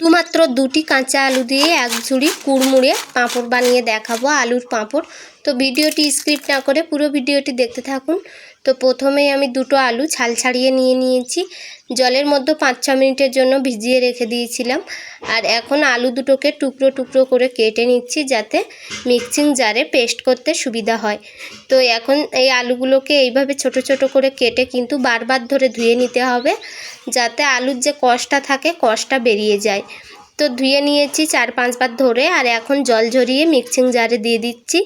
শুধুমাত্র দুটি কাঁচা আলু দিয়ে এক ঝুড়ি কুড়মুড়ে পাঁপড় বানিয়ে দেখাবো আলুর পাঁপড়। তো ভিডিওটি স্ক্রিপ্ট না করে পুরো ভিডিওটি দেখতে থাকুন। তো প্রথমেই আমি দুটো আলু ছাল ছাড়িয়ে নিয়ে নিয়েছি। জলের মধ্যে পাঁচ ছ মিনিটের জন্য ভিজিয়ে রেখে দিয়েছিলাম। আর এখন আলু দুটোকে টুকরো টুকরো করে কেটে নিচ্ছি যাতে মিক্সিং জারে পেস্ট করতে সুবিধা হয়। তো এখন এই আলুগুলোকে এইভাবে ছোট ছোট করে কেটে কিন্তু বারবার ধরে ধুয়ে নিতে হবে, যাতে আলুর যে কষটা থাকে, কষটা বেরিয়ে যায়। তো ধুয়ে নিয়েছি চার পাঁচবার ধরে আর এখন জল ঝরিয়ে মিক্সিং জারে দিয়ে দিচ্ছি।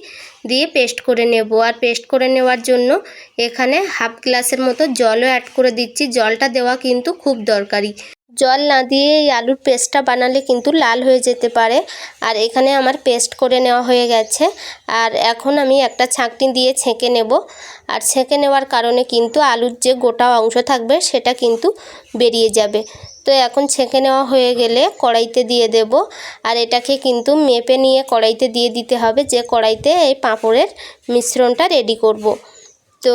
দিয়ে পেস্ট করে নেব। আর পেস্ট করে নেওয়ার জন্য এখানে হাফ গ্লাসের মতো জলও অ্যাড করে দিচ্ছি। জলটা দেওয়া কিন্তু খুব দরকারি। জল না দিয়ে এই আলুর পেস্টটা বানালে কিন্তু লাল হয়ে যেতে পারে। আর এখানে আমার পেস্ট করে নেওয়া হয়ে গেছে। আর এখন আমি একটা ছাঁকনি দিয়ে ছেঁকে নেব। আর ছেঁকে নেওয়ার কারণে কিন্তু আলুর যে গোটা অংশ থাকবে সেটা কিন্তু বেরিয়ে যাবে। তো এখন ছেঁকে নেওয়া হয়ে গেলে কড়াইতে দিয়ে দেব। আর এটাকে কিন্তু মেপে নিয়ে কড়াইতে দিয়ে দিতে হবে যে কড়াইতে এই পাঁপড়ের মিশ্রণটা রেডি করব। তো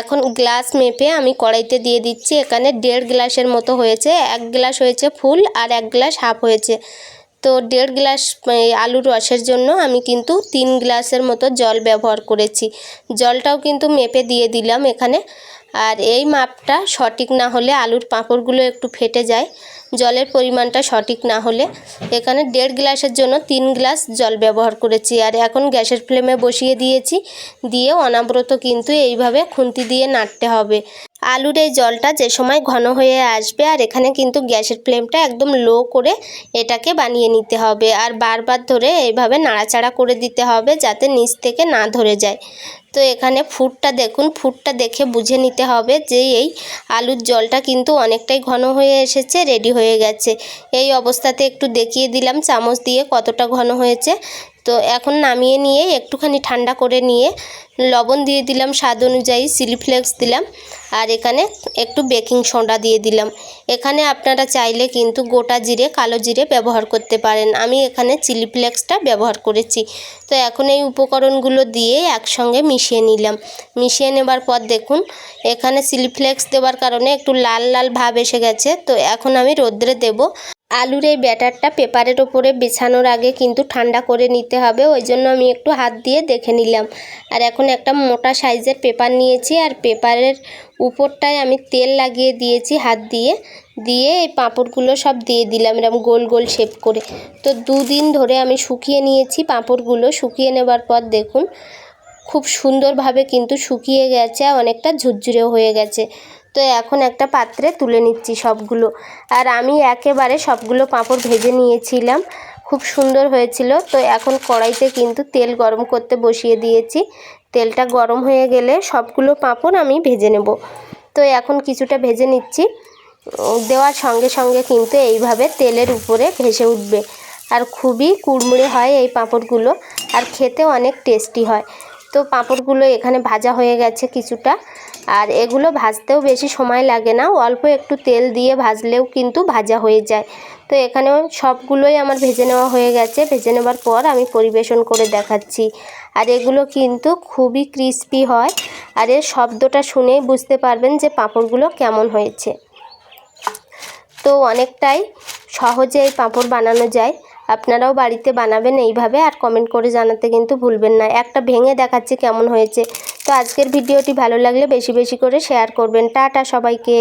এখন গ্লাস মেপে আমি কড়াইতে দিয়ে দিচ্ছি। এখানে দেড় গ্লাসের মতো হয়েছে। এক গ্লাস হয়েছে ফুল আর এক গ্লাস হাফ হয়েছে। তো দেড় গ্লাস আলুর রসের জন্য আমি কিন্তু তিন গ্লাসের মতো জল ব্যবহার করেছি। জলটাও কিন্তু মেপে দিয়ে দিলাম এখানে। আর এই মাপটা সঠিক না হলে আলুর পাঁপড়গুলো একটু ফেটে যায়। জলের পরিমাণটা সঠিক না হলে। এখানে দেড় গ্লাসের জন্য তিন গ্লাস জল ব্যবহার করেছি। আর এখন গ্যাসের ফ্লেমে বসিয়ে দিয়েছি। দিয়ে অনাব্রত কিন্তু এইভাবে খুন্তি দিয়ে নাড়তে হবে। আলুর এই জলটা যে সময় ঘন হয়ে আসবে আর এখানে কিন্তু গ্যাসের ফ্লেমটা একদম লো করে এটাকে বানিয়ে নিতে হবে। আর বারবার ধরে এইভাবে নাড়াচাড়া করে দিতে হবে যাতে নিচ থেকে না ধরে যায়। তো এখানে ফুটটা দেখুন ফুটটা দেখে বুঝে নিতে হবে যে এই আলুর জলটা কিন্তু অনেকটাই ঘন হয়ে এসেছে রেডি হয়ে গেছে। এই অবস্থাতে একটু দেখিয়ে দিলাম, চামচ দিয়ে কতটা ঘন হয়েছে। তো এখন নামিয়ে নিয়ে একটুখানি ঠান্ডা করে নিয়ে লবণ দিয়ে দিলাম, স্বাদ অনুযায়ী চিলি ফ্লেক্স দিলাম আর এখানে একটু বেকিং সোডা দিয়ে দিলাম। এখানে আপনারা চাইলে কিন্তু গোটা জিরে, কালো জিরে ব্যবহার করতে পারেন। আমি এখানে চিলি ফ্লেক্সটা ব্যবহার করেছি। তো এখন এই উপকরণগুলো দিয়ে একসঙ্গে মিশিয়ে নিলাম। মিশিয়ে নেবার পর দেখুন, এখানে চিলি ফ্লেক্স দেওয়ার কারণে একটু লাল লাল ভাব এসে গেছে। তো এখন আমি রোদ্রে দেব। আলুর এই ব্যাটারটা পেপারের ওপরে বিছানোর আগে কিন্তু ঠান্ডা করে নিতে হবে, ওই জন্য আমি একটু হাত দিয়ে দেখে নিলাম। আর এখন একটা মোটা সাইজের পেপার নিয়েছি, আর পেপারের উপরটায় আমি তেল লাগিয়ে দিয়েছি হাত দিয়ে দিয়ে এই পাঁপড়গুলো সব দিয়ে দিলাম এরকম গোল গোল শেপ করে। তো দুদিন ধরে আমি শুকিয়ে নিয়েছি পাঁপড়গুলো, শুকিয়ে নেবার পর দেখুন, খুব সুন্দরভাবে কিন্তু শুকিয়ে গেছে অনেকটা ঝুরঝুরেও হয়ে গেছে। তো এখন একটা পাত্রে তুলে নিচ্ছি সবগুলো। আর আমি একেবারে সবগুলো পাঁপড় ভেজে নিয়েছিলাম। খুব সুন্দর হয়েছিল। তো এখন কড়াইতে কিন্তু তেল গরম করতে বসিয়ে দিয়েছি। তেলটা গরম হয়ে গেলে সবগুলো পাঁপড় আমি ভেজে নেব। তো এখন কিছুটা ভেজে নিচ্ছি। দেওয়ার সঙ্গে সঙ্গে কিন্তু এইভাবে তেলের উপরে ভেসে উঠবে। আর খুবই কুড়মুড়ে হয় এই পাঁপড়গুলো। আর খেতে অনেক টেস্টি হয়। তো পাঁপড়গুলো এখানে ভাজা হয়ে গেছে কিছুটা। আর এগুলো ভাজতেও বেশি সময় লাগে না, অল্প একটু তেল দিয়ে ভাজলেও কিন্তু ভাজা হয়ে যায়। তো এখানেও সবগুলোই আমার ভেজে নেওয়া হয়ে গেছে। ভেজে নেওয়ার পর আমি পরিবেশন করে দেখাচ্ছি। আর এগুলো কিন্তু খুবই ক্রিস্পি হয়। আর এর শব্দটা শুনেই বুঝতে পারবেন যে পাঁপড়গুলো কেমন হয়েছে। তো অনেকটাই সহজে এই পাঁপড় বানানো যায়। আপনারাও বাড়িতে বানাবেন এইভাবে আর কমেন্ট করে জানাতে কিন্তু ভুলবেন না। একটা ভেঙে দেখাচ্ছি কেমন হয়েছে। তো আজকের ভিডিওটি ভালো লাগলে বেশি বেশি করে শেয়ার করবেন। টাটা সবাইকে।